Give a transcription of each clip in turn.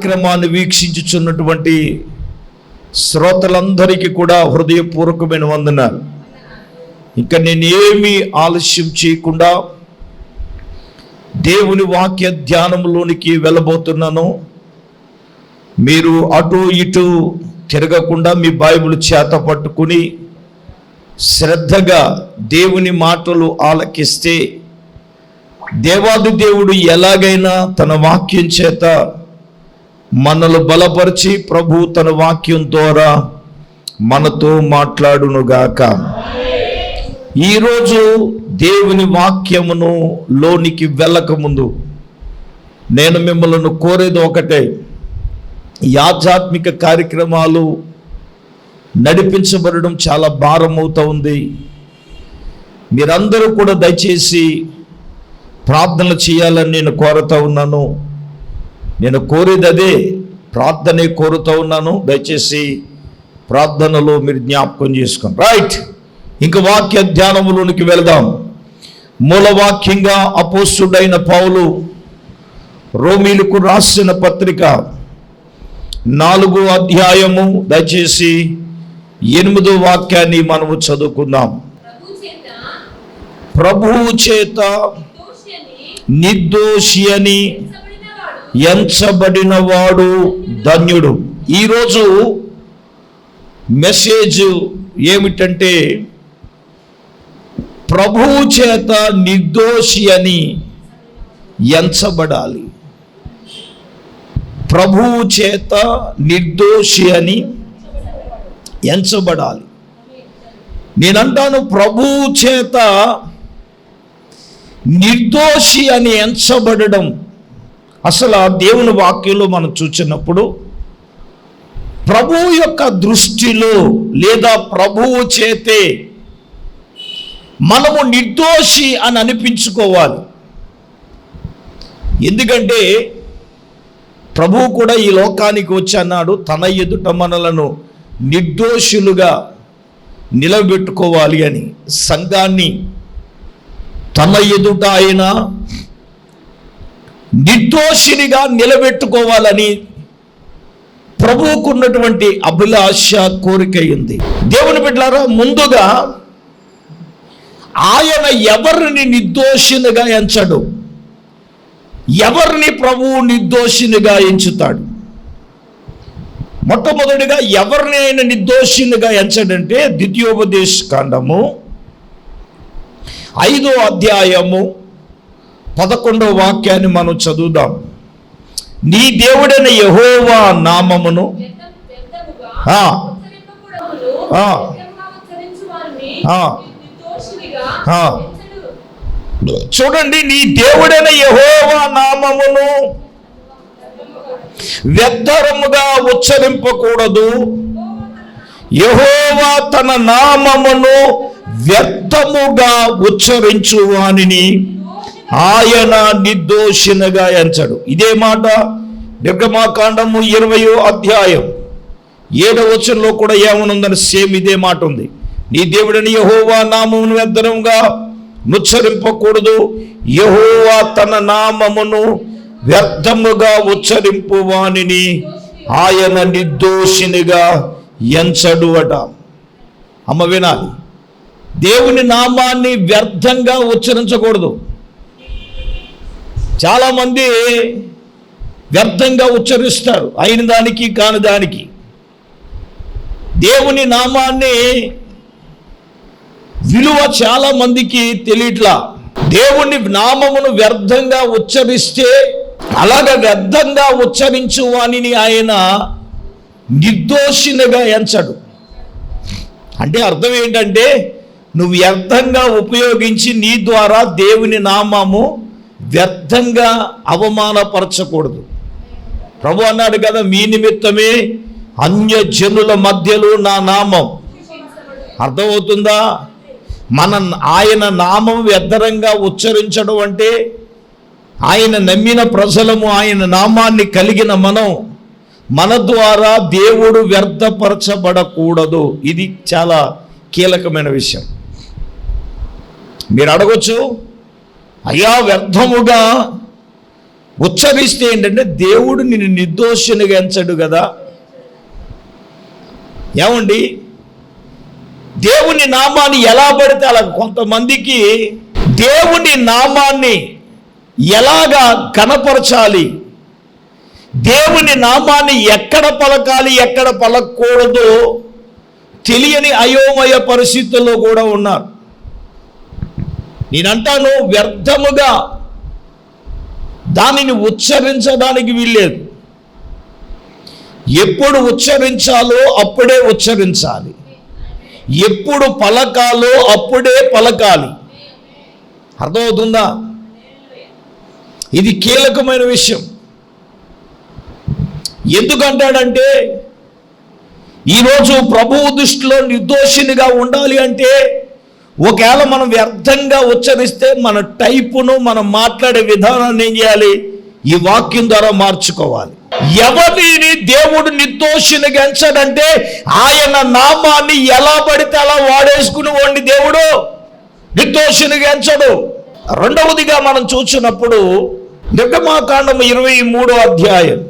కార్యక్రమాన్ని వీక్షించుచున్నటువంటి శ్రోతలందరికీ కూడా హృదయపూర్వకమైన వందనాలు. ఇంకా నేనేమి ఆలస్యం చేయకుండా దేవుని వాక్య ధ్యానంలోనికి వెళ్ళబోతున్నాను. మీరు అటు ఇటు తిరగకుండా మీ బైబిల్ చేత పట్టుకుని శ్రద్ధగా దేవుని మాటలు ఆలకిస్తే దేవాది దేవుడు ఎలాగైనా తన వాక్యం చేత మనలు బలపరిచి ప్రభు తన వాక్యం ద్వారా మనతో మాట్లాడునుగాక ఈరోజు దేవుని వాక్యమును లోనికి వెళ్ళకముందు నేను మిమ్మల్ని కోరేది ఒకటే. ఈ ఆధ్యాత్మిక కార్యక్రమాలు నడిపించబడడం చాలా భారం అవుతూ ఉంది. మీరందరూ కూడా దయచేసి ప్రార్థనలు చేయాలని నేను కోరుతా ఉన్నాను. నేను కోరేది అదే ప్రార్థనే కోరుతూ ఉన్నాను. దయచేసి ప్రార్థనలో మీరు జ్ఞాపకం చేసుకోండి రైట్ ఇంక వాక్య ధ్యానములోనికి వెళదాం. మూలవాక్యంగా అపోస్తుడైన పౌలు రోమీలకు రాసిన పత్రిక నాలుగో అధ్యాయము దయచేసి ఎనిమిదో వాక్యాన్ని మనము చదువుకుందాం. ప్రభు ప్రభువు చేత నిర్దోషి అని ఎంచబడిన వాడు ధన్యుడు. ఈరోజు మెసేజ్ ఏమిటంటే ప్రభువు చేత నిర్దోషి అని ఎంచబడాలి. ప్రభువు చేత నిర్దోషి అని ఎంచబడాలి. నేనంటాను ప్రభువు చేత నిర్దోషి అని ఎంచబడడం అసలు ఆ దేవుని వాక్యంలో మనం చూసినప్పుడు ప్రభు యొక్క దృష్టిలో లేదా ప్రభువు చేతే మనము నిర్దోషి అని అనిపించుకోవాలి. ఎందుకంటే ప్రభువు కూడా ఈ లోకానికి వచ్చి అన్నాడు తన ఎదుట మనలను నిర్దోషులుగా నిలబెట్టుకోవాలి అని. సంఘాన్ని తన ఎదుట ఆయన నిర్దోషినిగా నిలబెట్టుకోవాలని ప్రభువుకున్నటువంటి అభిలాష కోరిక దేవుని బిడ్డారా ముందుగా ఆయన ఎవరిని నిర్దోషినిగా ఎంచడు? ఎవరిని ప్రభువు నిర్దోషినిగా ఎంచుతాడు? మొట్టమొదటిగా ఎవరిని ఆయన నిర్దోషినిగా ఎంచడంటే ద్వితీయోపదేశ కాండము ఐదో అధ్యాయము పదకొండవ వాక్యాన్ని మనం చదువుదాం. నీ దేవుడైన యహోవా నామమును చూడండి నీ దేవుడైన యహోవా నామమును వ్యర్థరముగా ఉచ్చరింపకూడదు. యహోవా తన నామమును వ్యర్థముగా ఉచ్చరించు వానిని ఆయన నిర్దోషినగా ఎంచడు. ఇదే మాట నిర్గమాకాండము ఇరవయో అధ్యాయం. ఏడవ వచనంలో కూడా ఏమనుందని సేమ్ ఇదే మాట ఉంది. నీ దేవుడని యహోవా నామమును వ్యర్థముగా నుచ్చరింపకూడదు యహోవా తన నామమును వ్యర్థముగా ఉచ్చరింపు వాణిని ఆయన నిర్దోషినిగా ఎంచడు అట అమ్మ వినాలి. దేవుని నామాన్ని వ్యర్థంగా ఉచ్చరించకూడదు. చాలామంది వ్యర్థంగా ఉచ్చరిస్తారు. అయిన దానికి కాని దానికి. దేవుని నామాన్ని విలువ చాలా మందికి తెలియట్లా. దేవుని నామమును వ్యర్థంగా ఉచ్చరిస్తే అలాగ వ్యర్థంగా ఉచ్చరించు వాణిని ఆయన నిర్దోషినిగా ఎంచడు. అంటే అర్థం ఏంటంటే నువ్వు వ్యర్థంగా ఉపయోగించి నీ ద్వారా దేవుని నామము వ్యర్థంగా అవమానపరచకూడదు. ప్రభు అన్నాడు కదా మీ నిమిత్తమే అన్య జనుల మధ్యలో నా నామం. అర్థమవుతుందా? మన ఆయన నామం వ్యర్థరంగా ఉచ్చరించడం అంటే ఆయన నమ్మిన ప్రజలము ఆయన నామాన్ని కలిగిన మనం మన ద్వారా దేవుడు వ్యర్థపరచబడకూడదు. ఇది చాలా కీలకమైన విషయం. మీరు అడగొచ్చు అయ్యా వ్యర్థముగా ఉచ్చరిస్తే ఏంటంటే దేవుడు నిన్ను నిర్దోషినిగా ఎంచడు కదా. ఏమండి? దేవుని నామాన్ని ఎలా పడితే అలా కొంతమందికి దేవుని నామాన్ని ఎలాగా కనపరచాలి? దేవుని నామాన్ని ఎక్కడ పలకాలి ఎక్కడ పలకూడదు తెలియని అయోమయ పరిస్థితుల్లో కూడా ఉన్నారు. నేనంటాను వ్యర్థముగా దానిని ఉచ్చరించడానికి వీల్లేదు. ఎప్పుడు ఉచ్చరించాలో అప్పుడే ఉచ్చరించాలి. ఎప్పుడు పలకాలో అప్పుడే పలకాలి. అర్థమవుతుందా? ఇది కీలకమైన విషయం. ఎందుకంటాడంటే ఈరోజు ప్రభువు దృష్టిలో నిర్దోషినిగా ఉండాలి అంటే ఒకవేళ మనం వ్యర్థంగా ఉచ్చరిస్తే మన టైపును మనం మాట్లాడే విధానాన్ని ఏం చేయాలి? ఈ వాక్యం ద్వారా మార్చుకోవాలి. ఎవరిని దేవుడు నిర్దోషినిగా ఎంచడంటే ఆయన నామాన్ని ఎలా పడితే అలా వాడేసుకుని వండి దేవుడు నిర్దోషినిగా ఎంచడు రెండవదిగా మనం చూసినప్పుడు నిర్గమాకాండం ఇరవై మూడో అధ్యాయం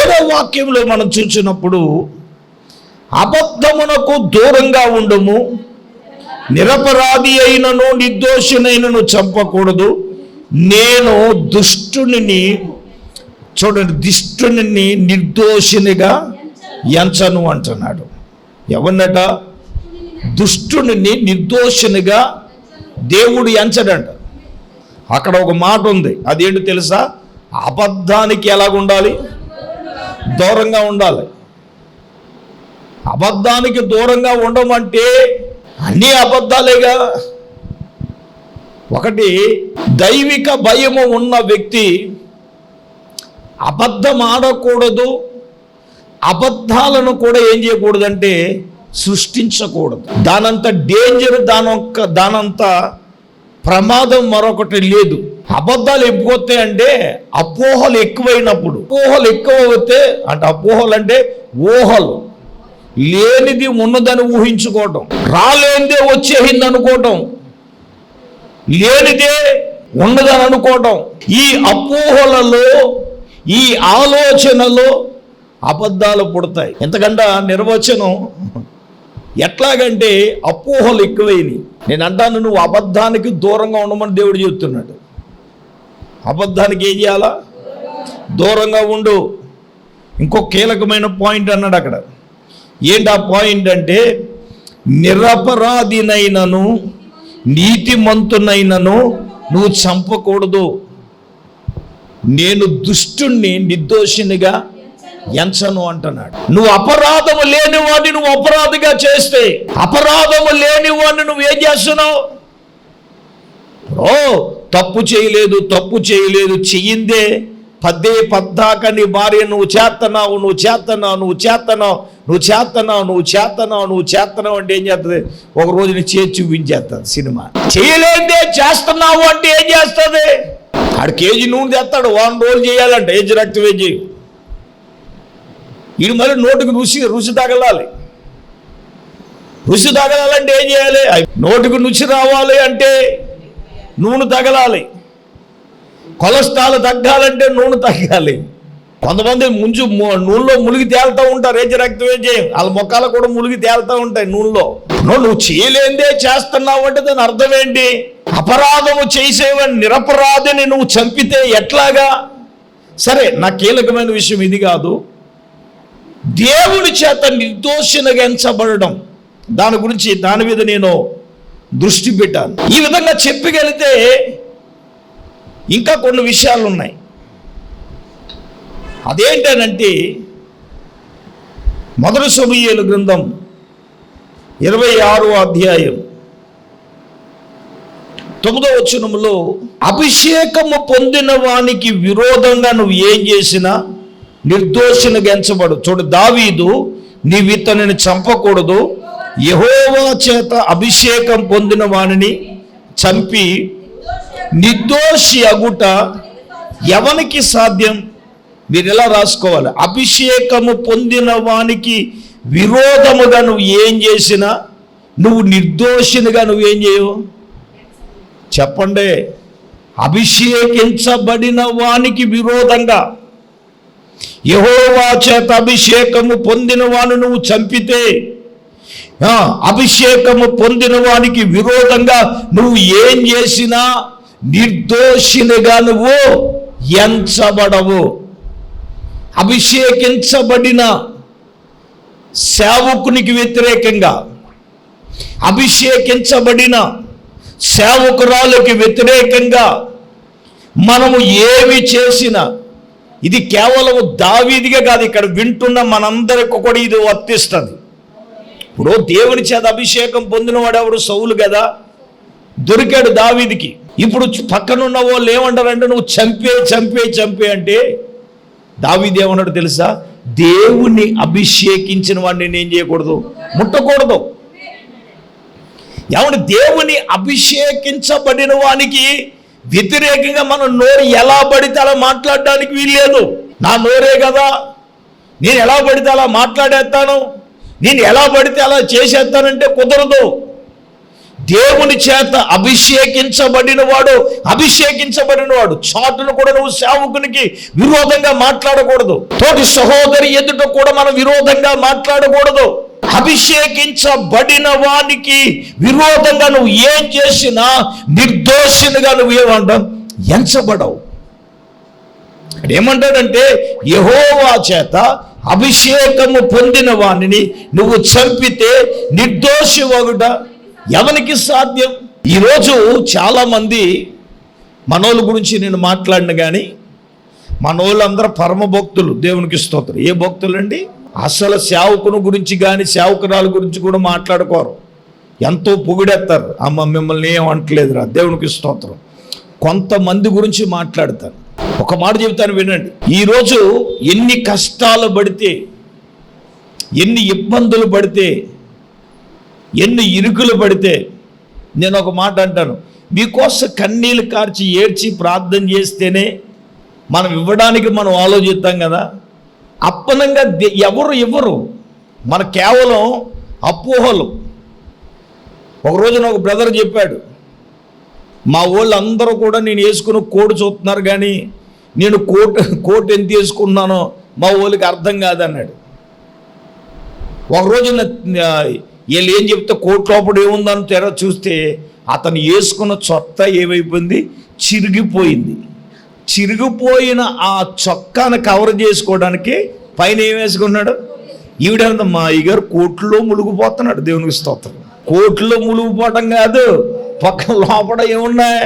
ఏడో వాక్యంలో మనం చూసినప్పుడు అబద్ధమునకు దూరంగా ఉండము. నిరపరాధి అయినను నిర్దోషునైనను చంపకూడదు. నేను దుష్టుని చూడండి దుష్టుని నిర్దోషినిగా ఎంచను అంటున్నాడు. ఎవరినట? దుష్టుని నిర్దోషినిగా దేవుడు ఎంచడంట. అక్కడ ఒక మాట ఉంది. అదేంటి తెలుసా? అబద్ధానికి ఎలాగుండాలి? దూరంగా ఉండాలి. అబద్ధానికి దూరంగా ఉండమంటే అన్నీ అబద్ధాలేగా? ఒకటి దైవిక భయము ఉన్న వ్యక్తి అబద్ధం ఆడకూడదు అబద్ధాలను కూడా ఏం చేయకూడదంటే సృష్టించకూడదు. దానంత డేంజర్ దానొక్క దానంత ప్రమాదం మరొకటి లేదు. అబద్ధాలు ఎప్పుకొస్తాయి అంటే అపోహలు ఎక్కువైనప్పుడు. అపోహలు ఎక్కువ అవుతే అంటే అపోహలు అంటే ఊహలు. లేనిది ఉన్నదని ఊహించుకోవటం. రాలేనిదే వచ్చేసింది అనుకోవటం లేనిదే ఉన్నదని అనుకోవటం ఈ అపోహలలో ఈ ఆలోచనలో అబద్ధాలు పుడతాయి. ఎంతకంటే నిర్వచనం? ఎట్లాగంటే అపోహలు ఎక్కువైనవి నేను అంటాను నువ్వు అబద్ధానికి దూరంగా ఉండమని దేవుడు చెప్తున్నాడు. అబద్ధానికి ఏం చేయాలా? దూరంగా ఉండు. ఇంకో కీలకమైన పాయింట్ అన్నాడు అక్కడ. ఏంటి ఆ పాయింట్ అంటే నిరపరాధినైనను నీతిమంతునైనను నువ్వు చంపకూడదు. నేను దుష్టుణ్ణి నిర్దోషినిగా ఎంచను అంటున్నాడు. నువ్వు అపరాధము లేని వాడిని నువ్వు అపరాధిగా చేస్తే అపరాధము లేని వాడిని నువ్వు ఏం చేస్తున్నావు? ఓ తప్పు చేయలేదు తప్పు చేయలేదు చెయ్యిందే పదే పద్దాక నీ భార్య నువ్వు చేస్తున్నావు నువ్వు చేస్తున్నావు నువ్వు చేస్తున్నావు నువ్వు చేస్తున్నావు నువ్వు చేస్తున్నావు నువ్వు చేస్తున్నావు అంటే ఏం చేస్తుంది ఒక రోజు నీ చేతి చూపించేస్తుంది సినిమా. చేయలేదే చేస్తున్నావు అంటే ఏం చేస్తుంది? ఆడు కేజీ నూనె తెస్తాడు వారం రోజులు చేయాలంటే ఏజ్ రక్త వేజీ ఇది మరి నోటికి రుచి రుచి తగలాలి. రుచి తగలాలంటే ఏం చేయాలి? నోటికి రుచి రావాలి అంటే నూనె తగలాలి. కొలెస్ట్రాల్ తగ్గాలంటే నూనె తగ్గాలి. కొంతమంది ముంచు నూనెలో మునిగి తేలుతూ ఉంటారు ఏజ్ రక్తం ఏం చేయం? వాళ్ళ మొక్కలు కూడా మునిగి తేలుతూ ఉంటాయి నూనెలో. నువ్వు నువ్వు చేయలేందే చేస్తున్నావు అంటే దాని అర్థం ఏంటి? అపరాధము చేసేవని నిరపరాధిని నువ్వు చంపితే ఎట్లాగా? సరే నా కీలకమైన విషయం ఇది కాదు. దేవుని చేత నిర్దోషినగా ఎంచబడడం దాని గురించి దాని మీద నేను దృష్టి పెట్టాను. ఈ విధంగా చెప్పగలిగితే ఇంకా కొన్ని విషయాలు ఉన్నాయి. అదేంటనంటే మొదటి సమూయేలు గ్రంథం ఇరవై ఆరో అధ్యాయం తొమ్మిదో వచనంలో అభిషేకము పొందిన వానికి విరోధంగా నువ్వు ఏం చేసినా నిర్దోషిని గెంచబడు. చూడు దావీదు నీవు ఇతనిని చంపకూడదు. యహోవా చేత అభిషేకం పొందిన వాణిని చంపి నిర్దోషి అగుట ఎవనికి సాధ్యం? మీరు ఎలా రాసుకోవాలి? అభిషేకము పొందిన వానికి విరోధముగా నువ్వు ఏం చేసినా నువ్వు నిర్దోషినిగా నువ్వేం చేయవు? చెప్పండి. అభిషేకించబడిన వానికి విరోధంగా. యహోవా చేత అభిషేకము పొందిన వాను నువ్వు చంపితే అభిషేకము పొందిన వానికి విరోధంగా నువ్వు ఏం చేసినా నిర్దోషినిగా నువ్వు ఎంచబడవు. అభిషేకించబడిన సేవకునికి వ్యతిరేకంగా అభిషేకించబడిన సేవకురాలకి వ్యతిరేకంగా మనము ఏమి చేసినా ఇది కేవలం దావీదిగా కాదు ఇక్కడ వింటున్న మనందరికి కూడా ఇది వర్తిస్తుంది. ఇప్పుడు దేవుని చేత అభిషేకం పొందినవాడు ఎవరు సౌలు కదా. దొరికాడు దావీదికి. ఇప్పుడు పక్కనున్న వాళ్ళు ఏమంటారంటే నువ్వు చంపే చంపే చంపే అంటే దావిదేమన్నాడు తెలుసా? దేవుణ్ణి అభిషేకించిన వాడిని నేను చేయకూడదు? ముట్టకూడదు. ఏమంటే దేవుని అభిషేకించబడిన వానికి వ్యతిరేకంగా మన నోరు ఎలా పడితే అలా మాట్లాడడానికి వీల్లేదు. నా నోరే కదా. నేను ఎలా పడితే అలా మాట్లాడేస్తాను? నేను ఎలా పడితే అలా చేసేస్తానంటే కుదరదు. దేవుని చేత అభిషేకించబడిన వాడు అభిషేకించబడిన వాడు చాటును కూడా నువ్వు సేవకునికి విరోధంగా మాట్లాడకూడదు. తోటి సహోదరి ఎదుట కూడా మనం విరోధంగా మాట్లాడకూడదు. అభిషేకించబడిన వానికి విరోధంగా నువ్వు ఏం చేసినా నిర్దోషినిగా నువ్వు ఏమంటావు? ఎంచబడవు. ఏమంటాడంటే యహోవా చేత అభిషేకము పొందిన వాణిని నువ్వు చంపితే నిర్దోషి ఒకట ఎవరికి సాధ్యం? ఈరోజు చాలామంది మనోళ్ళ గురించి నేను మాట్లాడిన కానీ మనోళ్ళందరూ పరమ భక్తులు. దేవునికి స్తోత్రం. ఏ భక్తులు అండి అసలు సేవకుని గురించి కానీ సేవకురాల గురించి కూడా మాట్లాడుకోరు. ఎంతో పొగిడేస్తారు. అమ్మ మిమ్మల్ని ఏం అంటలేదురా. దేవునికి స్తోత్రం. కొంతమంది గురించి మాట్లాడతారు. ఒక మాట చెబుతాను వినండి. ఈరోజు ఎన్ని కష్టాలు పడితే ఎన్ని ఇబ్బందులు పడితే ఎన్ని ఇరుకులు పడితే నేను ఒక మాట అంటాను మీకోసం కన్నీళ్ళు కార్చి ఏడ్చి ప్రార్థన చేస్తేనే మనం ఇవ్వడానికి మనం ఆలోచిస్తాం కదా. అప్పనంగా ఎవరు ఇవ్వరు. మన కేవలం అపోహలు. ఒక రోజున ఒక బ్రదర్ చెప్పాడు మా వాళ్ళు అందరూ కూడా నేను వేసుకున్న కోటు చూస్తున్నారు కానీ నేను కోట్ కోట్ ఎంత వేసుకున్నానో మా వాళ్ళకి అర్థం కాదన్నాడు. ఒక రోజున వీళ్ళు ఏం చెప్తే కోట్ లోపల ఏముందని తెర చూస్తే అతను వేసుకున్న చొత్త ఏమైపోయింది? చిరిగిపోయింది. చిరిగిపోయిన ఆ చొక్కాను కవర్ చేసుకోవడానికి పైన ఏం వేసుకున్నాడు? ఈవిడంత మా అయ్యగారు కోట్లో ములుగుపోతున్నాడు దేవునికి స్తోత్రం. కోట్లో ములుగుపోవటం కాదు పక్క లోపల ఏమున్నాయి?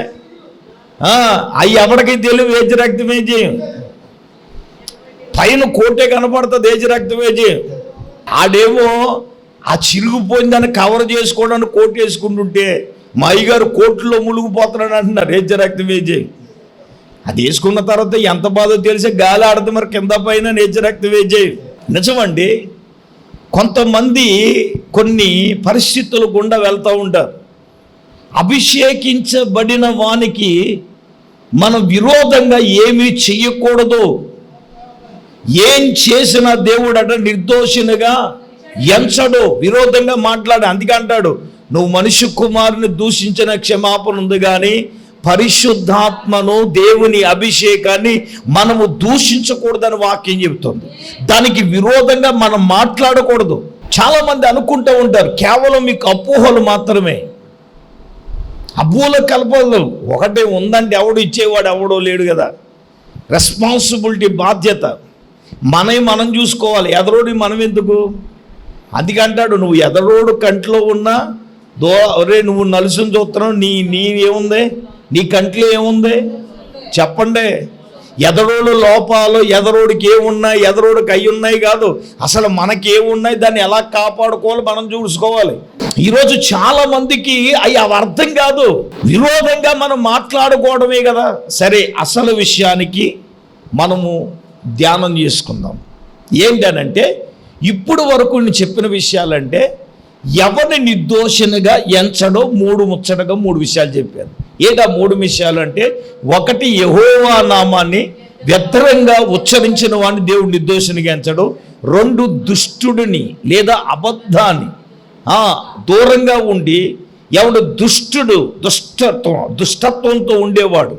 అవి ఎవరికి తెలివి ఏజ్ రక్తమే చేయం పైన కోటే కనపడుతుంది ఏజ్ రక్తమే చేయం ఆడేమో ఆ చిరిగిపోయిందని కవర్ చేసుకోవడానికి కోట్ వేసుకుంటుంటే మా అయ్యగారు కోర్టులో మునిగిపోతున్నాడు అంటున్నారు. ఏ రక్తమే వేజే. అది వేసుకున్న తర్వాత ఎంత బాధో తెలిసే గాలి ఆడదు మరి కింద పైన నేచర్ రక్తవేజే నిజమండి కొంతమంది కొన్ని పరిస్థితులు గుండా వెళ్తూ ఉంటారు. అభిషేకించబడిన వానికి మనం విరోధంగా ఏమీ చెయ్యకూడదు. ఏం చేసినా దేవుడు అట నిర్దోషినిగా ఎంచడు విరోధంగా మాట్లాడు అందుకే అంటాడు నువ్వు మనిషి కుమారుని దూషించిన క్షమాపణ ఉంది కానీ పరిశుద్ధాత్మను దేవుని అభిషేకాన్ని మనము దూషించకూడదని వాక్యం చెబుతుంది. దానికి విరోధంగా మనం మాట్లాడకూడదు. చాలా మంది అనుకుంటూ ఉంటారు కేవలం మీకు అపోహలు మాత్రమే. అబ్బూల కలపదు ఒకటే ఉందంటే ఎవడు ఇచ్చేవాడు ఎవడో లేడు కదా. రెస్పాన్సిబిలిటీ బాధ్యత. మనవి మనం చూసుకోవాలి. ఎదరోడి మనం ఎందుకు అందుకంటాడు నువ్వు ఎదరోడు కంట్లో ఉన్నా దో అరే నువ్వు నలుసుని చూస్తున్నావు నీ నీ ఏముంది? నీ కంట్లో ఏముంది? చెప్పండి. ఎదరోడు లోపాలు ఎదరోడికి ఏమున్నాయి ఎదరోడికి అయి ఉన్నాయి కాదు. అసలు మనకి ఏమున్నాయి దాన్ని ఎలా కాపాడుకోవాలి? మనం చూసుకోవాలి. ఈరోజు చాలా మందికి అవి అవి అర్థం కాదు. విరోధంగా మనం మాట్లాడుకోవడమే కదా. సరే అసలు విషయానికి మనము ధ్యానం చేసుకుందాం. ఏంటనంటే ఇప్పుడు వరకు నేను చెప్పిన విషయాలంటే ఎవరిని నిర్దోషణగా ఎంచడో మూడు ముచ్చటగా మూడు విషయాలు చెప్పాను ఏదా మూడు విషయాలు అంటే ఒకటి యహోవా నామాన్ని వ్యర్థంగా ఉచ్చరించిన వాడిని దేవుడు నిర్దోషణగా ఎంచడు. రెండు దుష్టుడిని లేదా అబద్ధాన్ని దూరంగా ఉండి ఎవడు దుష్టుడు దుష్టత్వం దుష్టత్వంతో ఉండేవాడు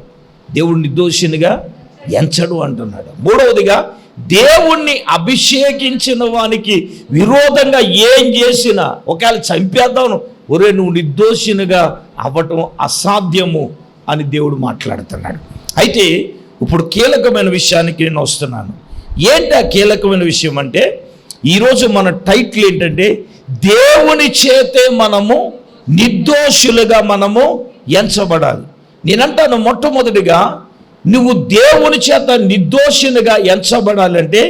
దేవుడు నిర్దోషినిగా ఎంచడు అంటున్నాడు. మూడవదిగా దేవుణ్ణి అభిషేకించిన వానికి విరోధంగా ఏం చేసినా ఒకవేళ చంపేద్దాం ఒరే నువ్వు నిర్దోషినిగా అవ్వటం అసాధ్యము అని దేవుడు మాట్లాడుతున్నాడు. అయితే ఇప్పుడు కీలకమైన విషయానికి నేను వస్తున్నాను. ఏంటి ఆ కీలకమైన విషయం అంటే ఈరోజు మన టైటిల్ ఏంటంటే దేవుని చేతే మనము నిర్దోషులుగా మనము ఎంచబడాలి. నేనంటాను మొట్టమొదటిగా నువ్వు దేవుని చేత నిర్దోషినిగా ఎంచబడాలంటే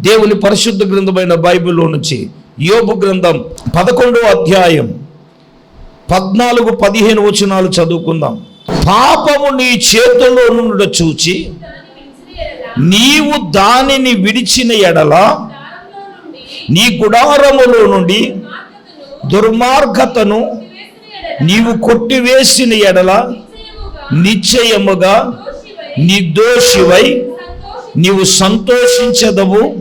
దేవుని పరిశుద్ధ గ్రంథమైన బైబిల్లో నుంచి యోబు గ్రంథం పదకొండో అధ్యాయం పద్నాలుగు పదిహేను వచనాలు చదువుకుందాం. పాపము నీ చేతుల్లో నుండి చూచి నీవు దానిని విడిచిన ఎడల నీ గుడారములో నుండి దుర్మార్గతను నీవు కొట్టివేసిన ఎడల నిశ్చయముగా నిర్దోషివై నీవు సంతోషించదవు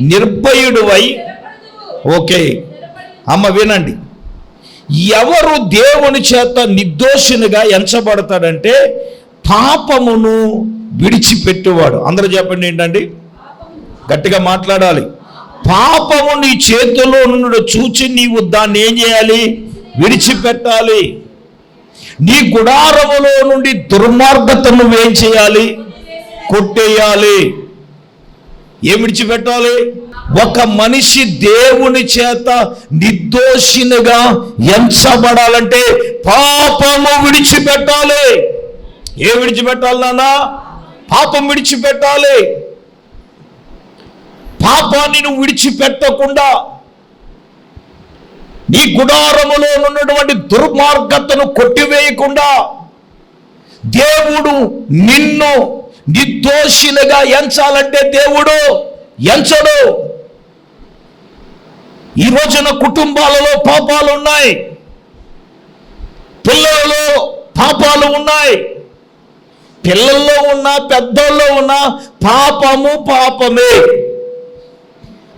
నిర్భయుడువై. ఓకే అమ్మ వినండి. ఎవరు దేవుని చేత నిర్దోషినిగా ఎంచబడతాడంటే పాపమును విడిచిపెట్టేవాడు. అందరూ చెప్పండి ఏంటండి? గట్టిగా మాట్లాడాలి. పాపము నీ చేతిలో నుండి చూచి నీవు దాన్ని ఏం చేయాలి? విడిచిపెట్టాలి. నీ గుడారములో నుండి దుర్మార్గతను నువ్వేం చేయాలి? కొట్టేయాలి. ఏం విడిచిపెట్టాలి? ఒక మనిషి దేవుని చేత నిర్దోషినిగా ఎంచబడాలంటే పాపము విడిచిపెట్టాలి. ఏ విడిచిపెట్టాలి నానా పాపం విడిచిపెట్టాలి. పాపాన్ని నువ్వు విడిచిపెట్టకుండా నీ గుడారములో ఉన్నటువంటి దుర్మార్గతను కొట్టివేయకుండా దేవుడు నిన్ను నిర్దోషులుగా ఎంచాలంటే దేవుడు ఎంచడు. ఈ రోజున కుటుంబాలలో పాపాలు ఉన్నాయి. పిల్లలలో పాపాలు ఉన్నాయి. పిల్లల్లో ఉన్న పెద్దల్లో ఉన్న పాపము పాపమే.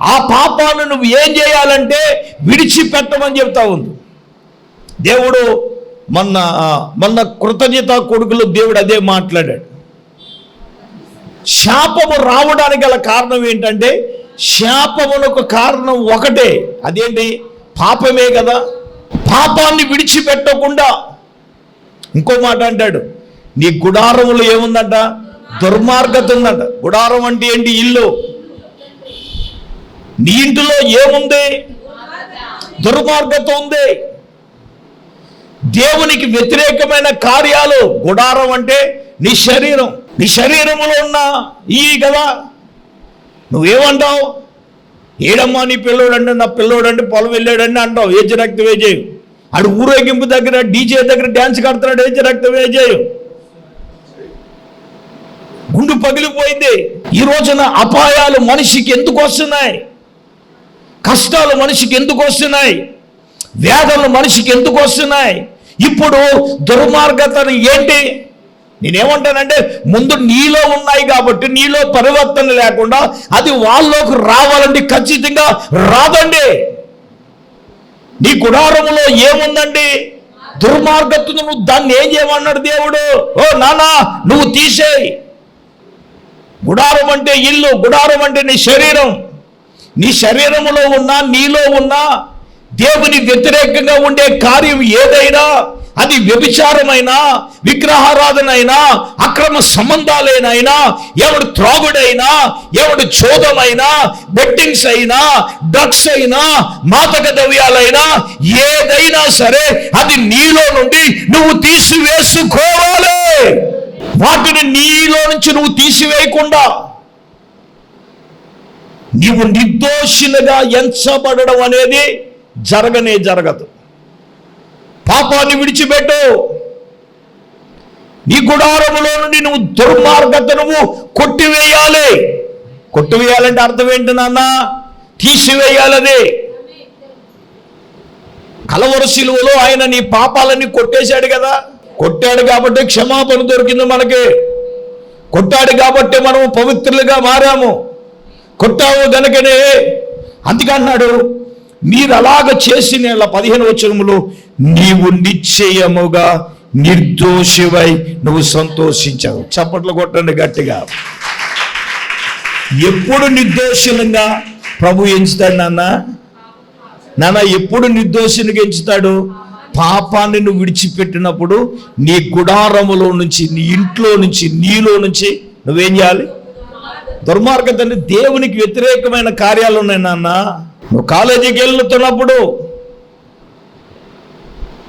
ఆ పాపాన్ని నువ్వు ఏం చేయాలంటే విడిచిపెట్టమని చెప్తా ఉంది దేవుడు మొన్న మొన్న కృతజ్ఞత కొడుకులు దేవుడు అదే మాట్లాడాడు. శాపము రావడానికి గల కారణం ఏంటంటే శాపమునకు కారణం ఒకటే. అదేంటి? పాపమే కదా. పాపాన్ని విడిచిపెట్టకుండా. ఇంకో మాట అంటాడు నీ గుడారములో ఏముందంట? దుర్మార్గత ఉందంట. గుడారం అంటే ఏంటి? ఇల్లు. నీ ఇంటిలో ఏముంది? దుర్మార్గత ఉంది. దేవునికి వ్యతిరేకమైన కార్యాలు గుడారం అంటే నీ శరీరం. నీ శరీరంలో ఉన్న ఈ కదా నువ్వేమంటావు? ఏడమ్మా నీ పిల్లోడండి నా పిల్లోడండి పొలం వెళ్ళాడని అంటావు. ఏజ్ రక్త వేజేయు. ఆడు ఊరేగింపు దగ్గర డీజే దగ్గర డ్యాన్స్ కడుతున్నాడు ఏజ్ రక్త వేజేయు. గుండు పగిలిపోయింది. ఈ రోజున అపాయాలు మనిషికి ఎందుకు వస్తున్నాయి? కష్టాలు మనిషికి ఎందుకు వస్తున్నాయి? వేదనలు మనిషికి ఎందుకు వస్తున్నాయి? ఇప్పుడు దుర్మార్గతను ఏంటి? నేనేమంటానంటే ముందు నీలో ఉన్నాయి కాబట్టి నీలో పరివర్తన లేకుండా అది వాళ్ళలోకి రావాలంటే ఖచ్చితంగా రాదండి. నీ గుడారములో ఏముందండి? దుర్మార్గతను నువ్వు దాన్ని ఏం చేయమన్నాడు దేవుడు? ఓ నానా నువ్వు తీసేయి. గుడారం అంటే ఇల్లు గుడారం అంటే నీ శరీరం. నీ శరీరములో ఉన్న నీలో ఉన్న దేవుని వ్యతిరేకంగా ఉండే కార్యం ఏదైనా అది వ్యభిచారమైనా విగ్రహారాధనైనా అక్రమ సంబంధాలేనైనా ఎవడు త్రాగుడైనా ఎవడు చోదమైనా బెట్టింగ్స్ అయినా డ్రగ్స్ అయినా మాదక ద్రవ్యాలైనా ఏదైనా సరే అది నీలో నుండి నువ్వు తీసివేసుకోవాలి. వాటిని నీలో నుంచి నువ్వు తీసివేయకుండా నీవు నిర్దోషులుగా ఎంచబడడం అనేది జరగనే జరగదు. పాపాన్ని విడిచిపెట్టు. నీ గుడారములో నుండి నువ్వు దుర్మార్గత నువ్వు కొట్టివేయాలి. కొట్టివేయాలంటే అర్థం ఏంటి నాన్న? తీసివేయాలది. కలవర శిలువలో ఆయన నీ పాపాలన్నీ కొట్టేశాడు కదా. కొట్టాడు కాబట్టి క్షమాపణ దొరికింది మనకి. కొట్టాడు కాబట్టి మనము పవిత్రులుగా మారాము. కొట్టావు గనకనే. అందుకన్నాడు మీరు అలాగ చేసిన పదిహేను వచనములు నీవు నిశ్చయముగా నిర్దోషివై నువ్వు సంతోషించావు. చప్పట్లు కొట్టండి గట్టిగా. ఎప్పుడు నిర్దోషులంగా ప్రభు ఎంచుతాడు నాన్న? నాన్న ఎప్పుడు నిర్దోషునిగా ఎంచుతాడు పాపాన్ని నువ్వు విడిచిపెట్టినప్పుడు నీ గుడారములో నుంచి నీ ఇంట్లో నుంచి నీలో నుంచి నువ్వేం చేయాలి? దుర్మార్గత అంటే దేవునికి వ్యతిరేకమైన కార్యాలు ఉన్నాయి నాన్న. నువ్వు కాలేజీకి వెళ్తున్నప్పుడు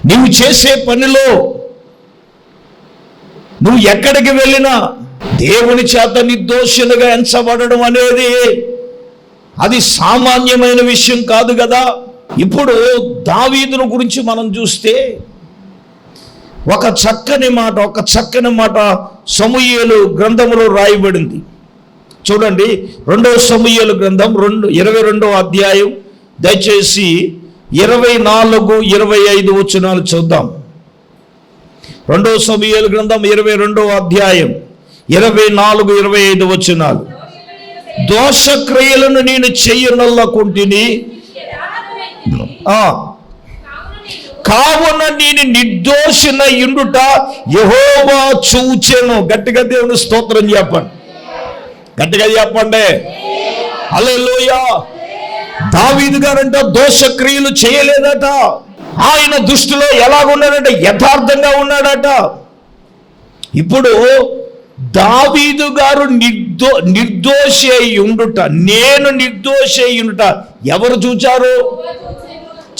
నువ్వు చేసే పనిలో నువ్వు ఎక్కడికి వెళ్ళినా దేవుని చేత నిర్దోషులుగా ఎంచబడడం అనేది అది సామాన్యమైన విషయం కాదు కదా. ఇప్పుడు దావీదును గురించి మనం చూస్తే ఒక చక్కని మాట ఒక చక్కని మాట సమూహలు గ్రంథములో రాయబడింది. చూడండి రెండవ సమూయేలు గ్రంథం రెండు ఇరవై రెండవ అధ్యాయం. దయచేసి ఇరవై నాలుగు ఇరవై ఐదు వచనాలు చూద్దాం. రెండవ సమూయేలు గ్రంథం ఇరవై రెండవ అధ్యాయం ఇరవై నాలుగు ఇరవై ఐదు వచనాలు. దోషక్రియలను నేను చెయ్యనల్లకుంటిని కావున నేను నిర్దోషిన ఇండుట యహోవా చూచెను. గట్టిగా దేవుని స్తోత్రం చెప్పండి. గట్టిగా చెప్పండి. హల్లెలూయ. దావీదు గారంట దోషక్రియలు చేయలేదట. ఆయన దృష్టిలో ఎలాగున్నాడంటే? యథార్థంగా ఉన్నాడట. ఇప్పుడు దావీదు గారు నిర్దో నిర్దోషి అయి ఉండుట నేను నిర్దోషి అయి ఉండుట ఎవరు చూచారు?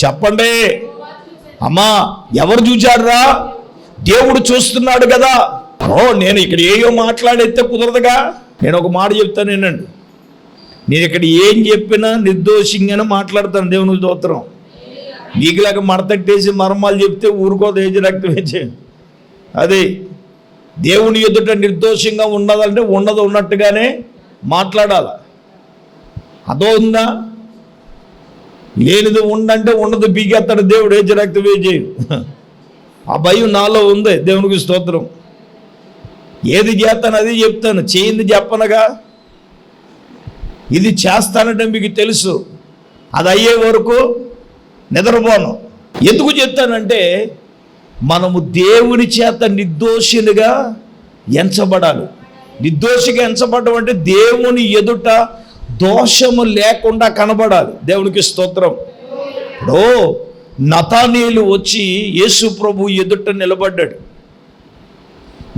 చెప్పండి. అమ్మా ఎవరు చూచారురా దేవుడు చూస్తున్నాడు కదా. ఓ నేను ఇక్కడ ఏయో మాట్లాడైతే కుదరదుగా? నేను ఒక మాట చెప్తాను వినండి. నేను ఇక్కడ ఏం చెప్పినా నిర్దోషంగానే మాట్లాడతాను దేవుని స్తోత్రం. నీకులాగా మడతట్టేసి మర్మాలు చెప్తే ఊరుకోదు ఏజ్ రక్తం వేసి అది దేవుని ఎదుట నిర్దోషంగా ఉన్నదంటే ఉన్నది ఉన్నట్టుగానే మాట్లాడాలి? అదో ఉందా? లేనిది ఉండంటే ఉన్నది బీగేస్తాడు దేవుడు ఏజ్ రక్తం ఆ భయం నాలో ఉంది దేవునికి స్తోత్రం. ఏది చేస్తాను అది చెప్తాను. చేయింది చెప్పనగా? ఇది చేస్తానంటే మీకు తెలుసు. అది అయ్యే వరకు నిద్రపోను. ఎందుకు చెప్తానంటే మనము దేవుని చేత నిర్దోషులుగా ఎంచబడాలి. నిర్దోషిగా ఎంచబడడం అంటే దేవుని ఎదుట దోషము లేకుండా కనబడాలి. దేవునికి స్తోత్రం. ఇప్పుడు నతానీలు వచ్చి యేసు ప్రభు ఎదుట నిలబడ్డాడు.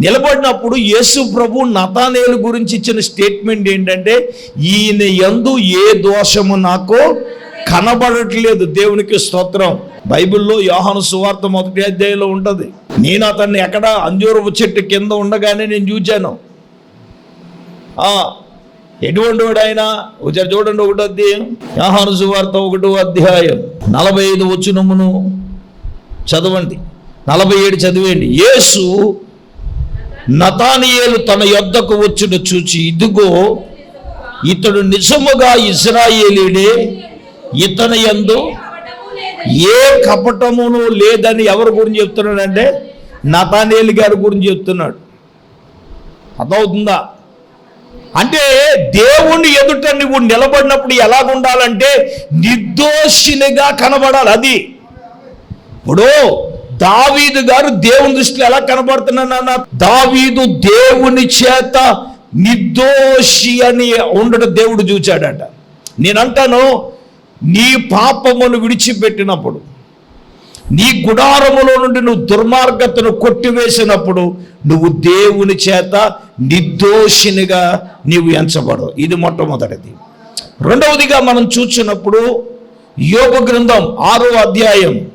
నిలబడినప్పుడు యేసు ప్రభు నతానేలు గురించి ఇచ్చిన స్టేట్మెంట్ ఏంటంటే ఈయన ఎందు ఏ దోషము నాకు కనబడట్లేదు. దేవునికి స్తోత్రం. బైబిల్లో యోహాను సువార్త మొదటి అధ్యాయంలో ఉంటుంది. నేను అతన్ని ఎక్కడ అంజూరపు చెట్టు కింద ఉండగానే నేను చూశాను ఎటువంటి వాడు ఆయన ఒకసారి చూడండి ఒకటి అధ్యాయం. యోహాను సువార్త ఒకటో అధ్యాయం. నలభై ఐదు వచ్చినమును చదవండి. నలభై ఏడు చదివేయండి. యేసు నతానియేలు తన యొద్దకు వచ్చిన చూచి ఇదిగో ఇతడు నిజముగా ఇజ్రాయేలీడే ఇతని ఎందు ఏ కపటమును లేదని ఎవరి గురించి చెప్తున్నాడంటే నతానేలు గారి గురించి చెప్తున్నాడు. అర్థమవుతుందా? అంటే దేవుని ఎదుట నువ్వు నిలబడినప్పుడు ఎలాగుండాలంటే నిర్దోషినిగా కనబడాలి అది. ఇప్పుడు దావీదు గారు దేవుని దృష్టిలో ఎలా కనబడుతున్నా దావీదు దేవుని చేత నిర్దోషి అని ఉండడం దేవుడు చూచాడట. నేనంటాను నీ పాపమును విడిచిపెట్టినప్పుడు నీ గుడారములో నుండి నువ్వు దుర్మార్గతను కొట్టివేసినప్పుడు నువ్వు దేవుని చేత నిర్దోషినిగా నీవు ఎంచబడవు. ఇది మొట్టమొదటిది. రెండవదిగా మనం చూసినప్పుడు యోగ గ్రంథం ఆరో అధ్యాయం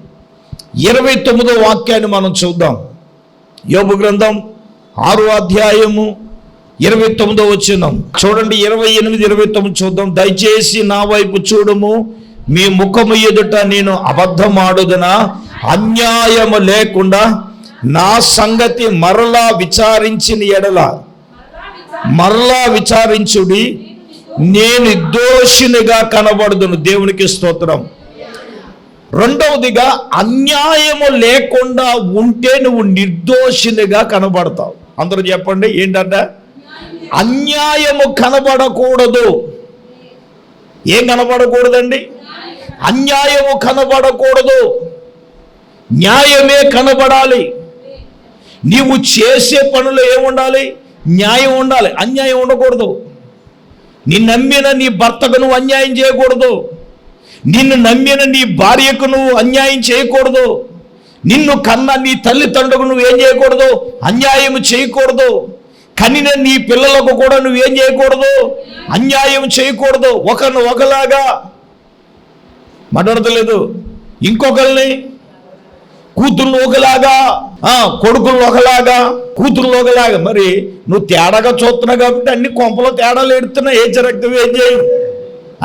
ఇరవై తొమ్మిదో వాక్యాన్ని మనం చూద్దాం. యోగ గ్రంథం ఆరో అధ్యాయము ఇరవై తొమ్మిదో వచ్చినాం చూడండి ఇరవై ఎనిమిది ఇరవై తొమ్మిది చూద్దాం. దయచేసి నా వైపు చూడము. మీ ముఖము ఎదుట నేను అబద్ధమాడుదనా? అన్యాయము లేకుండా నా సంగతి మరలా విచారించిన ఎడల. మరలా విచారించుడి. నేను దోషినిగా కనబడుదును. దేవునికి స్తోత్రం. రెండవదిగా అన్యాయము లేకుండా ఉంటే నువ్వు నిర్దోషినిగా కనబడతావు. అందరూ చెప్పండి ఏంటంట? అన్యాయము కనబడకూడదు. ఏం కనబడకూడదండి? అన్యాయము కనబడకూడదు. న్యాయమే కనబడాలి. నీవు చేసే పనులు ఏముండాలి? న్యాయం ఉండాలి. అన్యాయం ఉండకూడదు. నీ నమ్మిన నీ భర్తకు నువ్వు అన్యాయం చేయకూడదు. నిన్ను నమ్మిన నీ భార్యకు నువ్వు అన్యాయం చేయకూడదు. నిన్ను కన్న నీ తల్లిదండ్రులకు నువ్వు ఏం చేయకూడదు? అన్యాయం చేయకూడదు. కనిన నీ పిల్లలకు కూడా నువ్వేం చేయకూడదు? అన్యాయం చేయకూడదు. ఒకరిని ఒకలాగా. మాట్లాడతలేదు. ఇంకొకరిని కూతుర్లు ఒకలాగా కొడుకులు ఒకలాగా కూతుర్లు ఒకలాగా. మరి నువ్వు తేడాగా చూస్తున్నావు కాబట్టి అన్ని కొంపలో తేడాలు ఎడుతున్నావు ఏ జరగదు ఏం చేయవు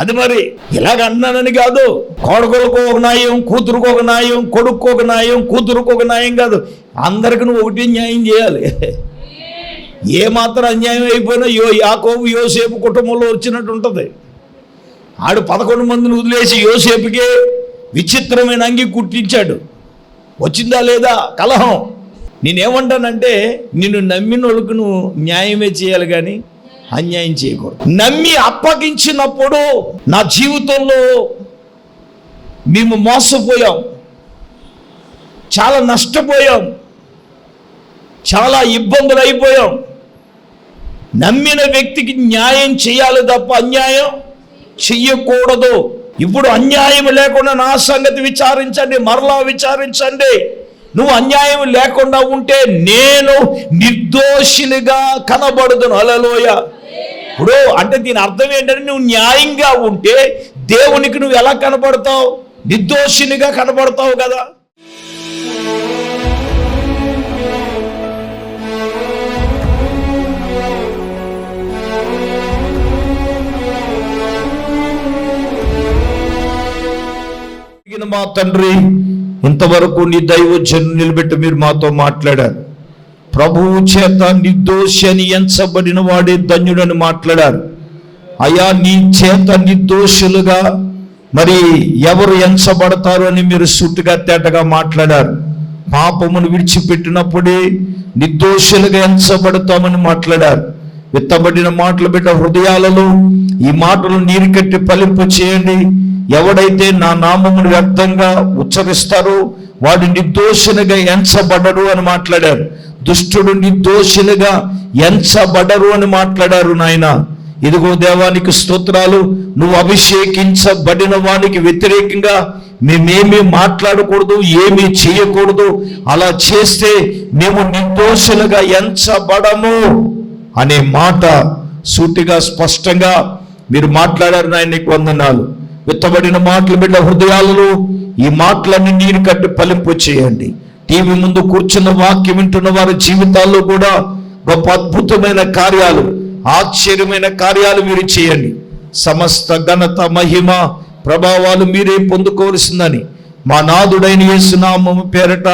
అది మరి ఇలాగ అన్నానని కాదు. కొడుకులకు ఒక న్యాయం కూతురుకు ఒక న్యాయం కొడుకు ఒక న్యాయం కూతురుకు ఒక న్యాయం కాదు. అందరికి నువ్వు ఒకటి న్యాయం చేయాలి. ఏ మాత్రం అన్యాయం అయిపోయినా యో యాకోబు యోసేపు కుటుంబంలో వచ్చినట్టు ఉంటుంది. ఆడు పదకొండు మందిని వదిలేసి యోసేపుకే విచిత్రమైన అంగి కుట్టించాడు. వచ్చిందా లేదా? కలహం. నేనేమంటానంటే నిన్ను నమ్మిన వాళ్ళకు నువ్వు న్యాయమే చేయాలి కానీ అన్యాయం చేయకూడదు. నమ్మి అప్పగించినప్పుడు నా జీవితంలో మేము మోసపోయాం. చాలా నష్టపోయాం. చాలా ఇబ్బందులు అయిపోయాం. నమ్మిన వ్యక్తికి న్యాయం చేయాలి తప్ప అన్యాయం చెయ్యకూడదు. ఇప్పుడు అన్యాయం లేకుండా నా సంగతి విచారించండి మరలా విచారించండి. నువ్వు అన్యాయం లేకుండా ఉంటే నేను నిర్దోషినిగా కనబడుదును. అలలోయ ఇప్పుడు అంటే దీని అర్థం ఏంటంటే నువ్వు న్యాయంగా ఉంటే దేవునికి నువ్వు ఎలా కనపడతావు? నిర్దోషినిగా కనపడతావు కదా. మా తండ్రి ఇంతవరకు నీ దైవజను నిలబెట్టి మీరు మాతో మాట్లాడారు. ప్రభువు చేత నిర్దోషి అని ఎంచబడిన వాడే ధన్యుడని మాట్లాడారు. అయా నీ చేత నిర్దోషులుగా మరి ఎవరు ఎంచబడతారు అని మీరు సుట్టుగా తేటగా మాట్లాడారు. పాపమును విడిచిపెట్టినప్పుడే నిర్దోషులుగా ఎంచబడతామని మాట్లాడారు. విత్తబడిన మాటలు బిడ్డ హృదయాలలో ఈ మాటలు నీరు కట్టి పలింపు చేయండి. ఎవడైతే నా నామమును వ్యర్థంగా ఉచ్చరిస్తారో వాడు నిర్దోషునిగా ఎంచబడరు అని మాట్లాడారు. దుష్టుడు నిర్దోషులుగా ఎంచబడరు అని మాట్లాడారు నాయన. ఇదిగో దేవానికి స్తోత్రాలు నువ్వు అభిషేకించబడిన వానికి వ్యతిరేకంగా మేమేమీ మాట్లాడకూడదు ఏమీ చేయకూడదు. అలా చేస్తే మేము నిర్దోషులుగా ఎంచబడము అనే మాట సూటిగా స్పష్టంగా మీరు మాట్లాడారు నాయన నీకు వందనాలు. విత్తబడిన మాటలు బిడ్డ హృదయాలలో ఈ మాటలన్నీ నీరు కట్టి పలింపు చేయండి టీవీ ముందు కూర్చున్న వాక్యం వింటున్న వారి జీవితాల్లో కూడా గొప్ప అద్భుతమైన కార్యాలు ఆశ్చర్యమైన కార్యాలు మీరు చేయండి. సమస్త ఘనత మహిమ ప్రభావాలు మీరే పొందుకోవలసిందని మా నాదుడైన యేసునామము పేరట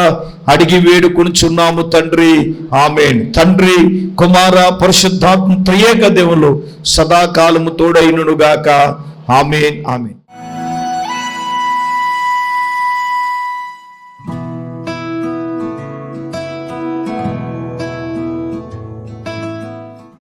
అడిగి వేడుకొనిచున్నాము తండ్రి. ఆమెన్. తండ్రి కుమార పరిశుద్ధాత్మ త్రియేక దేవులు సదాకాలము తోడైననుగాక. ఆమెన్. ఆమెన్.